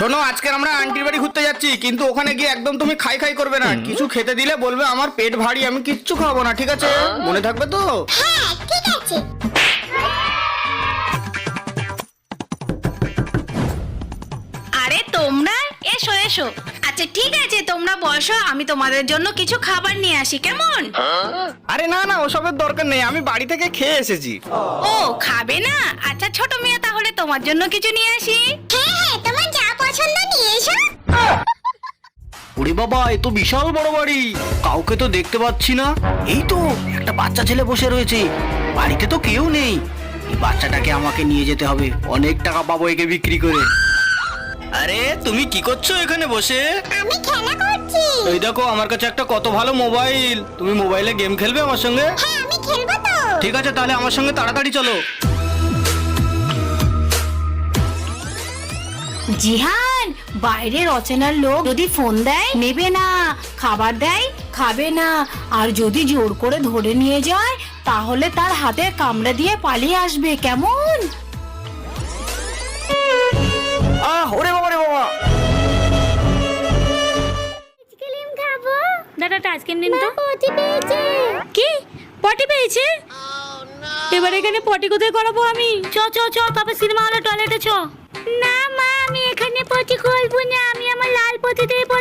শোনো আজকে আমরা আন্টির বাড়ি ঘুরতে যাচ্ছি কিন্তু ওখানে গিয়ে একদম তুমি খাই খাই করবে না। কিছু খেতে দিলে বলবে আমার পেট ভারী আমি কিচ্ছু খাব না ঠিক আছে? মনে থাকবে তো? হ্যাঁ ঠিক আছে। আরে তোমরা এসো এসো। আচ্ছা ঠিক আছে তোমরা বসো আমি তোমাদের জন্য কিছু খাবার নিয়ে আসি কেমন? আরে না না ওসবের দরকার নেই আমি বাড়ি থেকে খেয়ে এসেছি। ও খাবে না? আচ্ছা ছোট মেয়ে তাহলে তোমার জন্য কিছু নিয়ে আসি। হ্যাঁ ওরে বাবা এ তো বিশাল বড় বাড়ি। কাউকে তো দেখতে পাচ্ছি না। এই তো একটা বাচ্চা ছেলে বসে রয়েছে। বাড়িতে তো কেউ নেই। এই বাচ্চাটাকে আমাকে নিয়ে যেতে হবে। অনেক টাকা পাবো একে বিক্রি করে। আরে তুমি কি করছ এখানে বসে? আমি খেলা করছি। এই দেখো আমার কাছে একটা কত ভালো মোবাইল। তুমি মোবাইলে গেম খেলবে আমার সঙ্গে? হ্যাঁ আমি খেলব তো। ঠিক আছে তাহলে আমার সঙ্গে তাড়াতাড়ি চলো। জিহান বাইরের অচেনার লোক যদি ফোন দেয় নেবে না খাবার দেয় খাবে না। আর যদি জোর করে ধরে নিয়ে যায় তাহলে তার হাতে কামড়ে দিয়ে পালিয়ে আসবে কেমন? আহ ওরে বাবা রে বাবা। দাদা আইসক্রিম দিন তো। পটি পেয়েছে। কি? পটি পেয়েছে? এবার এখানে পটি কোথায় করাবো আমি? চ চ চ তারপর সিনেমা হলে টয়লেটে চ। না মা আমি এখানে পটি করব না আমি আমার লাল পটিতেই পটি